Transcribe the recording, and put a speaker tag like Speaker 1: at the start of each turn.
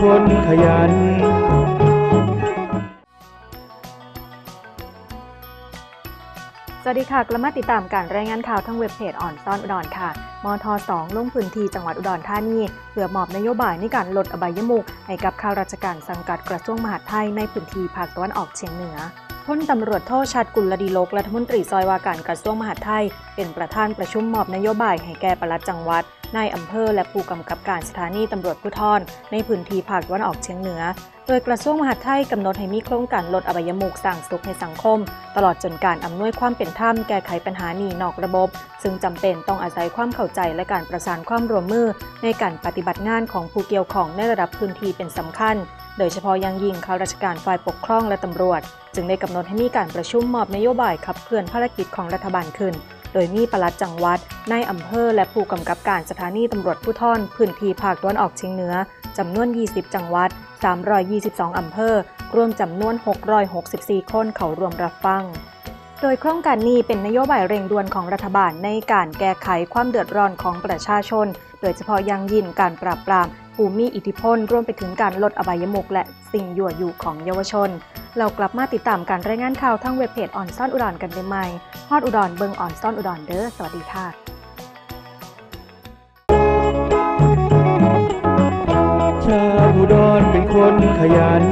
Speaker 1: คนขยัน
Speaker 2: สวัสดีค่ะ กลับมาติดตามการรายงานข่าวทั้งเว็บเพจอ่อนซ่อนอุดรค่ะ มท 2 ลงพื้นที่จังหวัดอุดรธานีเพื่อมอบนโยบายในการลดอบายมุขให้กับข้าราชการสังกัดกระทรวงมหาดไทยในพื้นที่ภาคตะวันออกเฉียงเหนือ พลตำรวจโทชัดกุลดีโลกรัฐมนตรีซอยว่าการกระทรวงมหาดไทย เป็นประธานประชุมมอบนโยบายให้แก่ปลัดจังหวัดนายอำเภอและผู้กำกับการสถานีตำรวจภูธรในพื้นที่ภาคตะวันออกเฉียงเหนือ โดยกระทรวงมหาดไทยกำหนดให้มีโครงการลดอบายมุขสร้างสุขให้สังคม ตลอดจนการอำนวยความเป็นธรรมแก้ไขปัญหาหนี้นอกระบบ ซึ่งจำเป็นต้องอาศัยความเข้าใจและการประสานความร่วมมือ ในการปฏิบัติงานของผู้เกี่ยวข้องในระดับพื้นที่เป็นสำคัญ โดยเฉพาะยังยิ่งข้าราชการฝ่ายปกครองและตำรวจ จึงได้กำหนดให้มีการประชุมมอบนโยบายขับเคลื่อนภารกิจของรัฐบาลขึ้น โดยมีปลัดจังหวัดนายอำเภอ และผู้กำกับการสถานีตำรวจผู้ท่อนพื้นที่ภาคตะวันออกเฉียงเหนือจำนวน 20 จังหวัด 322 อำเภอ รวมจำนวน 664 คนเข้าร่วมรับฟัง โดยโครงการนี้เป็นนโยบายเร่งด่วนของรัฐบาลในการแก้ไขความเดือดร้อนของประชาชน โดยเฉพาะยังยิ่งการปราบปราม ผู้มีอิทธิพลรวมไปถึงการลดอบายมุกและสิ่งยั่วยุของเยาวชน เรากลับมาติดตามการรายงานข่าวทั้งเว็บเพจออนซ่อนอุดรกันได้ใหม่ฮอดอุดรเบิงออนซ่อนอุดรเด้อสวัสดีค่ะ
Speaker 1: ชาวอุดรเป็นคนขยัน